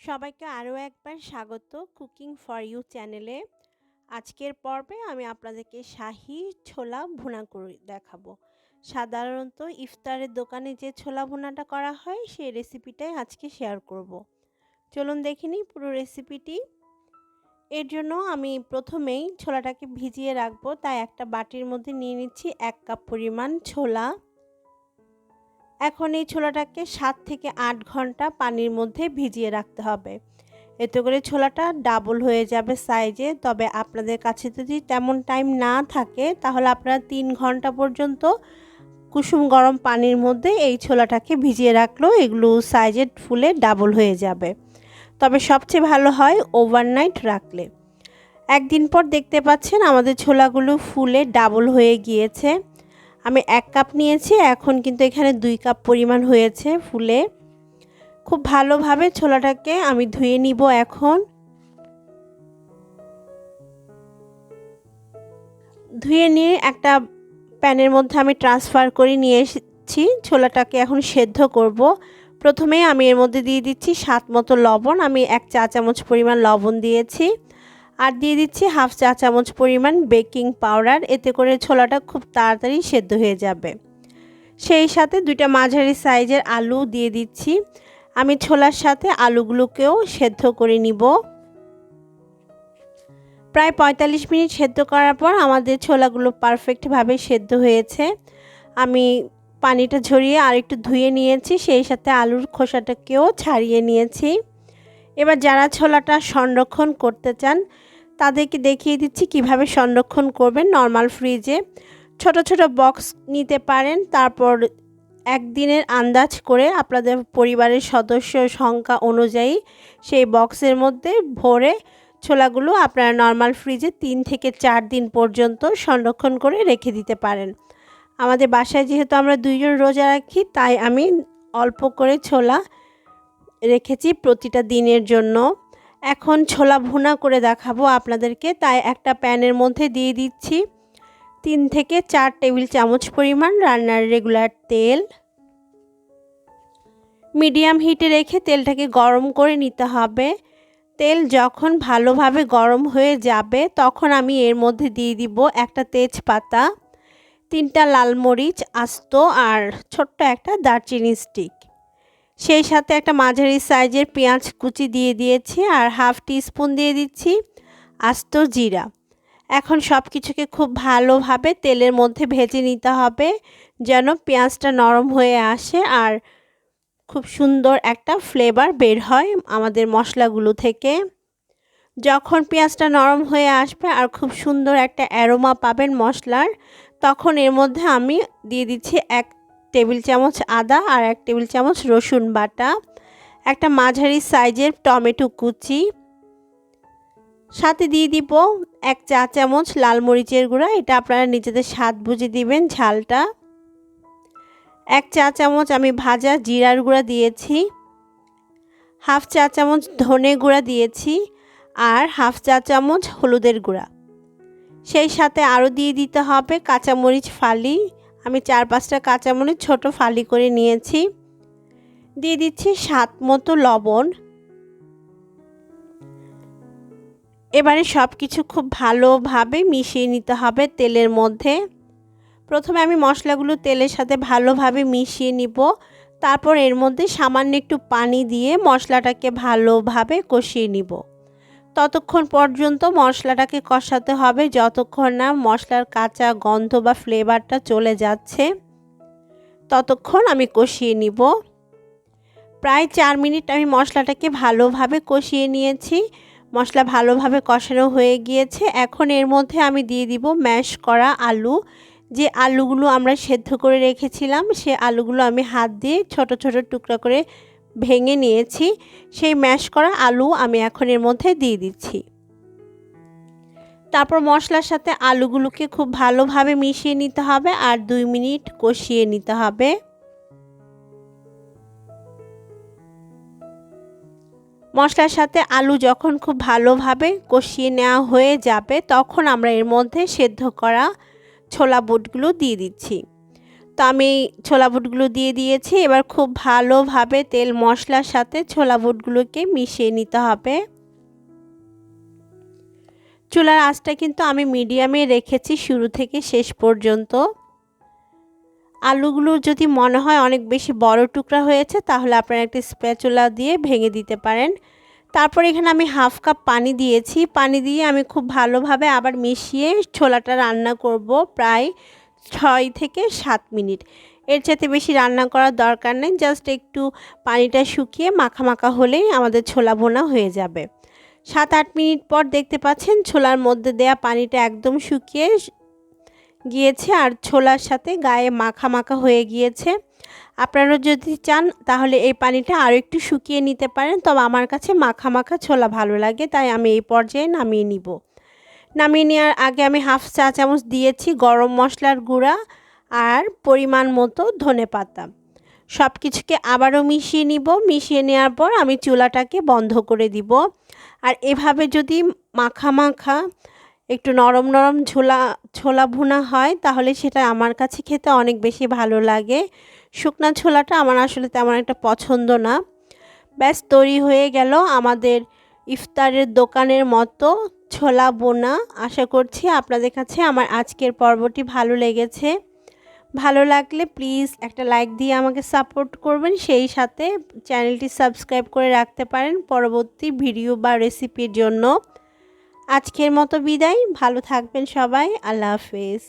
সবাইকে আরও একবার স্বাগত কুকিং ফর ইউ চ্যানেলে। আজকের পর্বে আমি আপনাদেরকে শাহি ছোলা ভুনা করে দেখাবো। সাধারণত ইফতারের দোকানে যে ছোলা ভুনাটা করা হয়, সেই রেসিপিটাই আজকে শেয়ার করব। চলুন দেখে নিই পুরো রেসিপিটি। এর জন্য আমি প্রথমেই ছোলাটাকে ভিজিয়ে রাখব। তাই একটা বাটির মধ্যে নিয়ে নিচ্ছি এক কাপ পরিমাণ ছোলা। এখন এই ছোলাটাকে সাত থেকে আট ঘণ্টা পানির মধ্যে ভিজিয়ে রাখতে হবে। এতে করে ছোলাটা ডাবল হয়ে যাবে সাইজে তবে আপনাদের কাছে যদি তেমন টাইম না থাকে, তাহলে আপনারা তিন ঘণ্টা পর্যন্ত কুসুম গরম পানির মধ্যে এই ছোলাটাকে ভিজিয়ে রাখলেও এগুলো সাইজে ফুলে ডাবল হয়ে যাবে। তবে সবচেয়ে ভালো হয় ওভারনাইট রাখলে। একদিন পর দেখতে পাচ্ছেন আমাদের ছোলাগুলো ফুলে ডাবল হয়ে গিয়েছে। আমি এক কাপ নিয়েছি, এখন কিন্তু এখানে দুই কাপ পরিমাণ হয়েছে ফুলে। খুব ভালোভাবে ছোলাটাকে আমি ধুয়ে নিব এখন। ধুয়ে নিয়ে একটা প্যানের মধ্যে আমি ট্রান্সফার করে নিয়ে এসেছি, ছোলাটাকে এখন সেদ্ধ করব। প্রথমে আমি এর মধ্যে দিয়ে দিচ্ছি স্বাদ মতো লবণ, আমি এক চা চামচ পরিমাণ লবণ দিয়েছি। আর দিয়ে দিচ্ছি হাফ চা চামচ পরিমাণ বেকিং পাউডার। এতে করে ছোলাটা খুব তাড়াতাড়ি সেদ্ধ হয়ে যাবে। সেই সাথে দুইটা মাঝারি সাইজের আলু দিয়ে দিচ্ছি। আমি ছোলার সাথে আলুগুলোকেও সেদ্ধ করে নিব। প্রায় পঁয়তাল্লিশ মিনিট সেদ্ধ করার পর আমাদের ছোলাগুলো পারফেক্টভাবে সেদ্ধ হয়েছে। আমি পানিটা ঝরিয়ে আর একটু ধুয়ে নিয়েছি, সেই সাথে আলুর খোসাটাকেও ছাড়িয়ে নিয়েছি। এবার যারা ছোলাটা সংরক্ষণ করতে চান, তাদেরকে দেখিয়ে দিচ্ছি কীভাবে সংরক্ষণ করবেন নর্মাল ফ্রিজে। ছোট ছোট বক্স নিতে পারেন, তারপর একদিনের আন্দাজ করে আপনাদের পরিবারের সদস্য সংখ্যা অনুযায়ী সেই বক্সের মধ্যে ভরে ছোলাগুলো আপনারা নর্মাল ফ্রিজে তিন থেকে চার দিন পর্যন্ত সংরক্ষণ করে রেখে দিতে পারেন। আমাদের বাসায় যেহেতু আমরা দুইজন রোজা রাখি, তাই আমি অল্প করে ছোলা রেখেছি প্রতিটা দিনের জন্য। এখন ছোলা ভুনা করে দেখাবো আপনাদেরকে। তাই একটা প্যানের মধ্যে দিয়ে দিচ্ছি তিন থেকে চার টেবিল চামচ পরিমাণ রান্নার রেগুলার তেল। মিডিয়াম হিটে রেখে তেলটাকে গরম করে নিতে হবে। তেল যখন ভালোভাবে গরম হয়ে যাবে, তখন আমি এর মধ্যে দিয়ে দিব একটা তেজপাতা, তিনটা লাল মরিচ আস্ত, আর ছোট্ট একটা দারচিনি স্টিক সেই সাথে একটা মাঝারি সাইজের পেঁয়াজ কুচি দিয়ে দিয়েছি আর হাফ স্পুন দিয়ে দিচ্ছি আস্ত জিরা। এখন সব কিছুকে খুব ভালোভাবে তেলের মধ্যে ভেজে নিতে হবে যেন পেঁয়াজটা নরম হয়ে আসে আর খুব সুন্দর একটা ফ্লেভার বের হয় আমাদের মশলাগুলো থেকে। যখন পেঁয়াজটা নরম হয়ে আসবে আর খুব সুন্দর একটা অ্যারোমা পাবেন মশলার, তখন এর মধ্যে আমি দিয়ে দিচ্ছি এক টেবিল চামচ আদা আর এক টেবিল চামচ রসুন বাটা, একটা মাঝারি সাইজের টমেটো কুচি, সাথে দিয়ে দিব এক চা চামচ লাল মরিচের গুঁড়া, এটা আপনারা নিজেদের স্বাদ বুঝে দিবেন ঝালটা। এক চা চামচ আমি ভাজা জিরার গুঁড়া দিয়েছি, হাফ চা চামচ ধনে গুঁড়া দিয়েছি আর হাফ চা চামচ হলুদের গুঁড়া। সেই সাথে আরও দিয়ে দিতে হবে কাঁচামরিচ ফালি আমি চার পাঁচটা কাঁচামরিচ ছোট ফালি করে নিয়েছি। দিয়ে দিচ্ছি স্বাদ মতো লবণ। এবারে সব কিছু খুব ভালোভাবে মিশিয়ে নিতে হবে তেলের মধ্যে। প্রথমে আমি মশলাগুলো তেলের সাথে ভালোভাবে মিশিয়ে নিব। তারপর এর মধ্যে সামান্য একটু পানি দিয়ে মশলাটাকে ভালোভাবে কষিয়ে নিব। ততক্ষণ পর্যন্ত মশলাটাকে কষাতে হবে। যতক্ষণ না মশলার কাঁচা গন্ধ বা ফ্লেভারটা চলে যাচ্ছে, ততক্ষণ আমি কষিয়ে নিব। প্রায় চার মিনিট আমি মশলাটাকে ভালোভাবে কষিয়ে নিয়েছি। মশলা ভালোভাবে কষানো হয়ে গিয়েছে। এখন এর মধ্যে আমি দিয়ে দিব ম্যাশ করা আলু। যে আলুগুলো আমরা সেদ্ধ করে রেখেছিলাম, সে আলুগুলো আমি হাত দিয়ে ছোট ছোট টুকরা করে ভেঙে নিয়েছি, সেই ম্যাশ করা আলু আমি এখন এর মধ্যে দিয়ে দিচ্ছি। তারপর মশলার সাথে আলুগুলোকে খুব ভালোভাবে মিশিয়ে নিতে হবে আর দুই মিনিট কষিয়ে নিতে হবে। মশলার সাথে আলু যখন খুব ভালোভাবে কষিয়ে নেওয়া হয়ে যাবে, তখন আমরা এর মধ্যে সেদ্ধ করা ছোলা বুটগুলো দিয়ে দিচ্ছি। তো আমি ছোলা বুটগুলো দিয়ে দিয়েছি। এবার খুব ভালোভাবে তেল মশলার সাথে ছোলা বুটগুলোকে মিশিয়ে নিতে হবে। চুলার আঁচটা কিন্তু আমি মিডিয়ামে রেখেছি শুরু থেকে শেষ পর্যন্ত। আলুগুলো যদি মনে হয় অনেক বেশি বড় টুকরা হয়েছে, তাহলে আপনারা একটি স্প্যাচুলা দিয়ে ভেঙে দিতে পারেন। তারপর এখানে আমি হাফ কাপ পানি দিয়েছি। পানি দিয়ে আমি খুব ভালোভাবে আবার মিশিয়ে ছোলাটা রান্না করব প্রায় ছয় থেকে সাত মিনিট। এর চাইতে বেশি রান্না করার দরকার নেই জাস্ট একটু পানিটা শুকিয়ে মাখা মাখা হলেই আমাদের ছোলা ভোনা হয়ে যাবে। সাত আট মিনিট পর দেখতে পাচ্ছেন ছোলার মধ্যে দেয়া পানিটা একদম শুকিয়ে গিয়েছে আর ছোলার সাথে গায়ে মাখা মাখা হয়ে গিয়েছে। আপনারা যদি চান তাহলে এই পানিটা আরও একটু শুকিয়ে নিতে পারেন, তবে আমার কাছে মাখা মাখা ছোলা ভালো লাগে, তাই আমি এই পর্যায়ে নামিয়ে নিব। নামিয়ে নেওয়ার আগে আমি হাফ চা চামচ দিয়েছি গরম মশলার গুঁড়া আর পরিমাণ মতো ধনে পাতা। সব কিছুকে আবারও মিশিয়ে নিব। মিশিয়ে নেওয়ার পর আমি চুলাটাকে বন্ধ করে দিব। আর এভাবে যদি মাখা মাখা একটু নরম নরম ছোলা ছোলা ভুনা হয়, তাহলে সেটা আমার কাছে খেতে অনেক বেশি ভালো লাগে। শুকনা ছোলাটা আমার আসলে তেমন একটা পছন্দ না। ব্যাস, তৈরি হয়ে গেল আমাদের ইফতারের দোকানের মতো ছোলা বোনা আশা করছি আপনাদের কাছে আমার আজকের পর্বটি ভালো লেগেছে। ভালো লাগলে প্লিজ একটা লাইক দিয়ে আমাকে সাপোর্ট করবেন। সেই সাথে চ্যানেলটি সাবস্ক্রাইব করে রাখতে পারেন পরবর্তী ভিডিও বা রেসিপির জন্য। আজকের মতো বিদায়। ভালো থাকবেন সবাই। আল্লাহ হাফেজ।